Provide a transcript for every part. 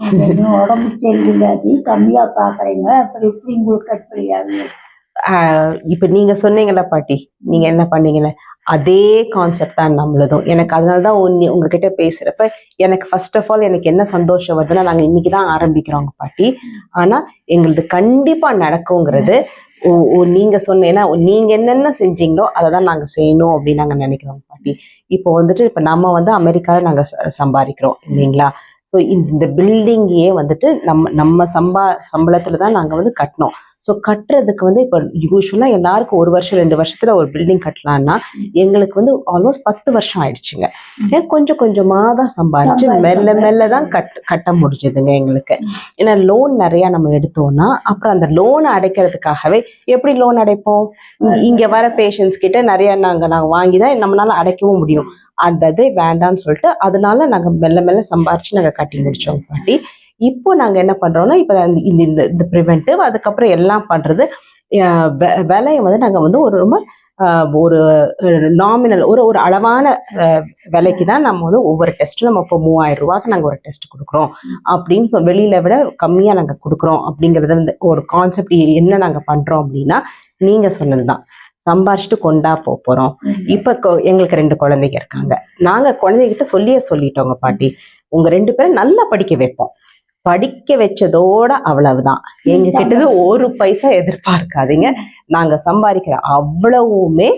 இன்னும் உடம்பு சரியில்லாது கம்மியா பாக்குறீங்க அப்புறம் எப்படி உங்களுக்கு கட்டுப்படி இப்ப நீங்க சொன்னீங்கல்ல பாட்டி நீங்க என்ன பண்ணீங்கல்ல அதே கான்செப்ட் தான் நம்மளதும். எனக்கு அதனால தான் ஒன்னு உங்ககிட்ட பேசுறப்ப எனக்கு ஃபர்ஸ்ட் ஆஃப் ஆல் எனக்கு என்ன சந்தோஷம் வருதுன்னா நாங்க இன்னைக்கு தான் ஆரம்பிக்கிறோங்க பாட்டி. ஆனா எங்களது கண்டிப்பா நடக்குங்கிறது ஓ ஓ நீங்க சொன்னேன்னா நீங்க என்னென்ன செஞ்சீங்களோ அதை தான் நாங்க செய்யணும் அப்படின்னு நாங்க நினைக்கிறோம் பாட்டி. இப்போ வந்துட்டு இப்போ நம்ம வந்து அமெரிக்காவில் நாங்க ச- சம்பாதிக்கிறோம் இல்லைங்களா? ஸோ இந்த பில்டிங்கையே வந்துட்டு நம்ம நம்ம சம்பா சம்பளத்துல தான் நாங்க வந்து கட்டினோம் ஸோ கட்டுறதுக்கு வந்து இப்போ யூஸ்வலாக எல்லாருக்கும் ஒரு வருஷம் ரெண்டு வருஷத்துல ஒரு பில்டிங் கட்டலாம்னா எங்களுக்கு வந்து ஆல்மோஸ்ட் பத்து வருஷம் ஆயிடுச்சுங்க. ஏன் கொஞ்சம் கொஞ்சமாக தான் சம்பாதிச்சு மெல்ல மெல்ல தான். கட் கட்ட முடிஞ்சதுங்க எங்களுக்கு. ஏன்னா லோன் நிறைய நம்ம எடுத்தோம்னா அப்புறம் அந்த லோனை அடைக்கிறதுக்காகவே எப்படி லோன் அடைப்போம்? இங்க வர பேஷண்ட்ஸ் கிட்ட நிறைய நாங்க நாங்க வாங்கி தான் நம்மளால அடைக்கவும் முடியும். அந்த இதே வேண்டாம்னு சொல்லிட்டு அதனால நாங்கள் மெல்ல மெல்ல சம்பாரிச்சு நாங்கள் கட்டி முடிச்சோம் பாட்டி. இப்போ நாங்கள் என்ன பண்ணுறோன்னா இப்போ இந்த இந்த- இந்த இந்த அதுக்கப்புறம் எல்லாம் பண்ணுறது விலையை வந்து நாங்கள் வந்து ஒரு ரொம்ப ஒரு நாமினல் ஒரு ஒரு அளவான விலைக்கு தான் நம்ம வந்து ஒவ்வொரு டெஸ்ட்டும் நம்ம இப்போ மூவாயிரம் ரூபாய்க்கு நாங்கள் ஒரு டெஸ்ட் கொடுக்குறோம். அப்படின்னு சொல் வெளியில விட கம்மியாக நாங்கள் கொடுக்குறோம் அப்படிங்கிறது வந்து ஒரு கான்செப்ட் என்ன நாங்கள் பண்ணுறோம் அப்படின்னா நீங்கள் சொன்னது தான் சம்பாரிச்சிட்டு கொண்டா போக போகிறோம் இப்போ எங்களுக்கு ரெண்டு குழந்தைங்க இருக்காங்க. நாங்கள் குழந்தைகிட்ட சொல்லியே சொல்லிட்டோங்க பாட்டி. உங்கள் ரெண்டு பேரும் நல்லா படிக்க வைப்போம். படிக்க வச்சதோட அவ்வளவுதான். எங்க கிட்டது ஒரு பைசா எதிர்பார்க்காதீங்க. நாங்க சம்பாதிக்கிற அவ்வளவுமே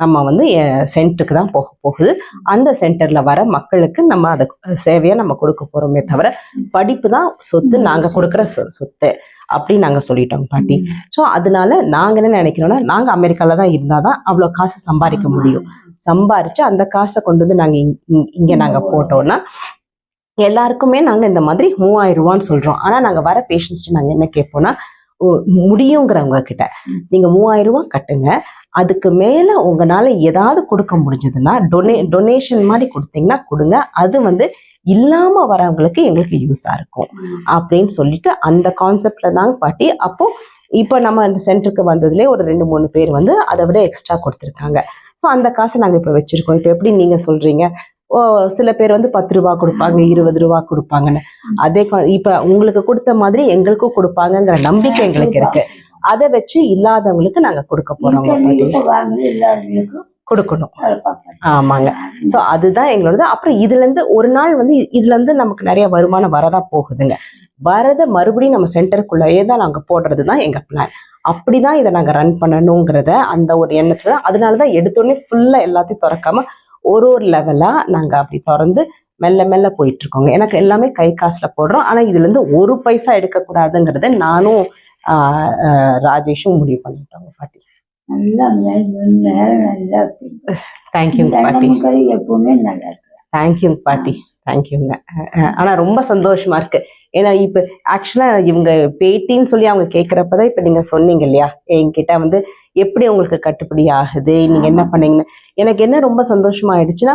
நம்ம வந்து சென்டருக்கு தான் போக போகுது. அந்த சென்டர்ல வர மக்களுக்கு நம்ம அதை சேவையா நம்ம கொடுக்க போறோமே தவிர படிப்பு தான் சொத்து. நாங்க கொடுக்குற சொத்து. அப்படி நாங்க சொல்லிட்டோம் பாட்டி. ஸோ அதனால நாங்க என்ன நினைக்கிறோம்னா நாங்க அமெரிக்கால தான் இருந்தாதான் அவ்வளோ காசு சம்பாதிக்க முடியும். சம்பாரிச்சு அந்த காசை கொண்டு வந்து நாங்க இங்க- இங்க- இங்க நாங்க போட்டோம்னா எல்லாருக்குமே நாங்க இந்த மாதிரி மூவாயிரம் ரூபான்னு சொல்றோம். ஆனா நாங்க வர பேஷண்ட்ஸ் நாங்க என்ன கேட்போம்னா முடியுங்கிறவங்க கிட்ட நீங்க மூவாயிரம் ரூபாய் கட்டுங்க. அதுக்கு மேல உங்களால ஏதாவது கொடுக்க முடிஞ்சதுன்னா டொனே டொனேஷன் மாதிரி கொடுத்தீங்கன்னா கொடுங்க. அது வந்து இல்லாம வரவங்களுக்கு எங்களுக்கு யூஸா இருக்கும். அப்படின்னு சொல்லிட்டு அந்த கான்செப்ட்ல தாங்க பாட்டி. அப்போ இப்போ நம்ம அந்த சென்டருக்கு வந்ததுலேயே ஒரு ரெண்டு மூணு பேர் வந்து அதை விட எக்ஸ்ட்ரா கொடுத்துருக்காங்க. ஸோ அந்த காசை நாங்கள் இப்போ வச்சிருக்கோம். இப்போ எப்படி நீங்க சொல்றீங்க? ஓ சில பேர் வந்து பத்து ரூபா கொடுப்பாங்க இருபது ரூபா கொடுப்பாங்கன்னு. அதே இப்ப உங்களுக்கு கொடுத்த மாதிரி எங்களுக்கும் கொடுப்பாங்கங்கிற நம்பிக்கை எங்களுக்கு இருக்கு. அதை வச்சு இல்லாதவங்களுக்கு நாங்க கொடுக்க போறோம் கொடுக்கணும். ஆமாங்க. ஸோ அதுதான் எங்களோடது. அப்புறம் இதுல இருந்து ஒரு நாள் வந்து இ- இதுல இருந்து நமக்கு நிறைய வருமானம் வரதா போகுதுங்க. வரத மறுபடியும் நம்ம சென்டருக்குள்ளேயே தான் நாங்க போடுறது தான் எங்க பிளான் அப்படிதான் இதை நாங்க ரன் பண்ணணுங்கிறத அந்த ஒரு எண்ணத்துல தான் அதனால தான் எடுத்தோடனே ஃபுல்லா எல்லாத்தையும் திறக்காம ஒரு ஒரு லெவலா நாங்க அப்படி திறந்து மெல்ல மெல்ல போயிட்டு இருக்கோங்க எனக்கு எல்லாமே கை காசுல போடுறோம். ஆனா இதுல இருந்து ஒரு பைசா எடுக்கக்கூடாதுங்கிறத நானும் ராஜேஷும் முடிவு பண்ணிட்டோங்க பாட்டி. நல்லா நேரம் நல்லா. தேங்க்யூங்க பாட்டி. கறி எப்பவுமே நல்லா இருக்கு. தேங்க்யூங்க பாட்டி. தேங்க்யூங்க ஆனா ரொம்ப சந்தோஷமா இருக்கு. ஏன்னா இப்ப ஆக்சுவலா இவங்க பேட்டின்னு சொல்லி அவங்க கேக்குறப்பதான் இப்ப நீங்க சொன்னீங்க இல்லையா? என்கிட்ட வந்து எப்படி உங்களுக்கு கட்டுப்படி ஆகுது? நீங்க என்ன பண்ணீங்கன்னு. எனக்கு என்ன ரொம்ப சந்தோஷமா ஆயிடுச்சுன்னா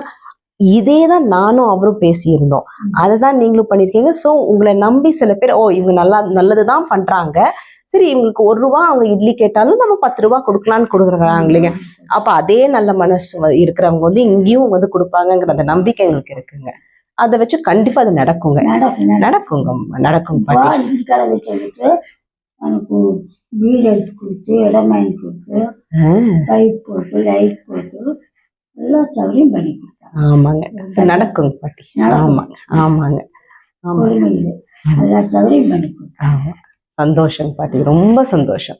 இதே தான் நானும் அவரும் பேசியிருந்தோம். அதை தான் நீங்களும் பண்ணியிருக்கீங்க. ஸோ உங்களை நம்பி சில பேர் ஓ இவங்க நல்லா நல்லது தான் பண்றாங்க. சரி இவங்களுக்கு ஒரு ரூபா அவங்க இட்லி கேட்டாலும் நம்ம பத்து ரூபா கொடுக்கலான்னு கொடுக்குறாங்க இல்லைங்க அப்ப அதே நல்ல மனசு இருக்கிறவங்க வந்து இங்கேயும் வந்து கொடுப்பாங்கங்கிற அந்த நம்பிக்கை எங்களுக்கு இருக்குங்க. அதை வச்சு கண்டிப்பா அது நடக்குங்க. நடக்கு நடக்கு. நடக்குங்க நடக்கும் வச்சுக்கிட்டு எனக்கு வீடு எடுத்து கொடுத்து இடம் வாங்கி கொடுத்து பைப் போட்டு லைட் போட்டு எல்லா சௌகரியம் பண்ணி கொடுத்தாங்க. ஆமாங்க. சரி, நடக்குங்க பாட்டி. ஆமாங்க. ஆமாங்க. ஆமாங்க சந்தோஷம் பாட்டி. ரொம்ப சந்தோஷம்.